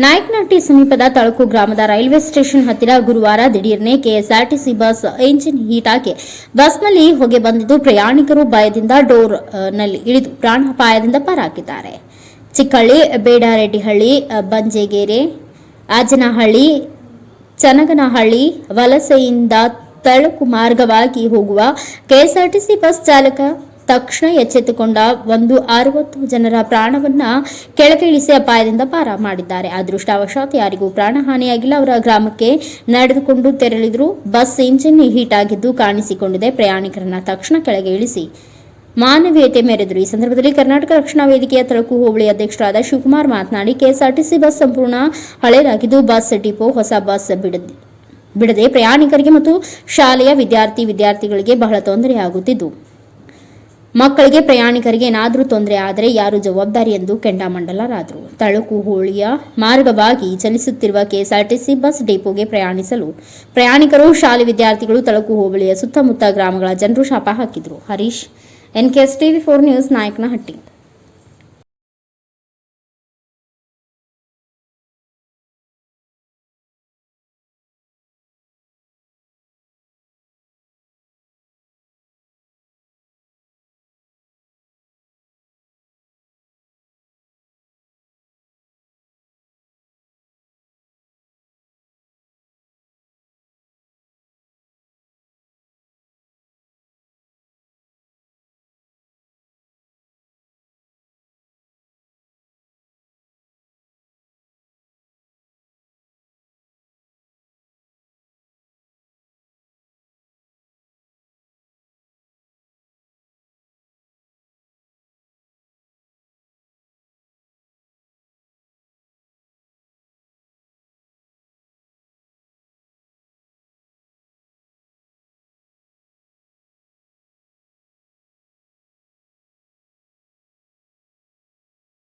ನಾಯಕನಹಟ್ಟಿ ಸಮೀಪದ ತಳಕು ಗ್ರಾಮದ railway station ಹತ್ತಿರ ಗುರುವಾರ ದಿಢೀರ್ನೆ ಕೆಎಸ್ಆರ್ಟಿಸಿ ಬಸ್ ಎಂಜಿನ್ ಹೀಟ್ ಆಗಿ ಬಸ್ನಲ್ಲಿ ಹೊಗೆ ಬಂದಿದ್ದು ಪ್ರಯಾಣಿಕರು ಭಯದಿಂದ ಡೋರ್ನಲ್ಲಿ ಇಳಿದು ಪ್ರಾಣಾಪಾಯದಿಂದ ಪಾರಾಗಿದ್ದಾರೆ ಚಿಕ್ಕಳ್ಳಿ ಬೇಡಾರೆಡ್ಡಿಹಳ್ಳಿ ಬಂಜೇಗೆರೆ, ಆಜನಹಳ್ಳಿ ಚನಗನಹಳ್ಳಿ ವಲಸೆಯಿಂದ ತಳಕು ಮಾರ್ಗವಾಗಿ ಹೋಗುವ ಕೆಎಸ್ಆರ್ಟಿಸಿ ಬಸ್ ಚಾಲಕ ತಕ್ಷಣ ಎಚ್ಚೆತ್ತುಕೊಂಡ ಒಂದು ಅರವತ್ತು ಜನರ ಪ್ರಾಣವನ್ನ ಕೆಳಗೆ ಇಳಿಸಿ ಅಪಾಯದಿಂದ ಪಾರ ಮಾಡಿದ್ದಾರೆ. ಅದೃಷ್ಟವಶಾತ್ ಯಾರಿಗೂ ಪ್ರಾಣಹಾನಿಯಾಗಿಲ್ಲ ಅವರ ಗ್ರಾಮಕ್ಕೆ ನಡೆದುಕೊಂಡು ತೆರಳಿದ್ರು. ಬಸ್ ಇಂಜಿನ್ ಹೀಟ್ ಆಗಿದ್ದು ಕಾಣಿಸಿಕೊಂಡಿದೆ. ಪ್ರಯಾಣಿಕರನ್ನ ತಕ್ಷಣ ಕೆಳಗೆ ಇಳಿಸಿ ಮಾನವೀಯತೆ ಮೆರೆದರು. ಈ ಸಂದರ್ಭದಲ್ಲಿ ಕರ್ನಾಟಕ ರಕ್ಷಣಾ ವೇದಿಕೆಯ ತಳಕು ಹೋಬಳಿ ಅಧ್ಯಕ್ಷರಾದ ಶಿವಕುಮಾರ್ ಮಾತನಾಡಿ, ಕೆಎಸ್ಆರ್ಟಿಸಿ ಬಸ್ ಸಂಪೂರ್ಣ ಹಳೆಯದಾಗಿದ್ದು ಬಸ್ ಡಿಪೋ, ಹೊಸ ಬಸ್ ಬಿಡದೆ ಬಿಡದೆ ಪ್ರಯಾಣಿಕರಿಗೆ ಮತ್ತು ಶಾಲೆಯ ವಿದ್ಯಾರ್ಥಿ ವಿದ್ಯಾರ್ಥಿಗಳಿಗೆ ಬಹಳ ತೊಂದರೆಯಾಗುತ್ತಿದ್ದು. ಮಕ್ಕಳಿಗೆ ಪ್ರಯಾಣಿಕರಿಗೆ ಏನಾದರೂ ತೊಂದರೆ ಆದರೆ ಯಾರು ಜವಾಬ್ದಾರಿ ಎಂದು ಕೆಂಡಾಮಂಡಲರಾದರು ತಳುಕು, ಹೋಳಿಯ ಮಾರ್ಗವಾಗಿ ಚಲಿಸುತ್ತಿರುವ ಕೆಎಸ್ಆರ್ಟಿಸಿ ಬಸ್ ಡಿಪೋಗೆ ಪ್ರಯಾಣಿಸಲು ಪ್ರಯಾಣಿಕರು, ಶಾಲೆ ವಿದ್ಯಾರ್ಥಿಗಳು ತಳುಕು, ಹೋಬಳಿಯ ಸುತ್ತಮುತ್ತ ಗ್ರಾಮಗಳ ಜನರು ಶಾಪ ಹಾಕಿದರು. Harish, NKS TV four news, Nayakanahatti.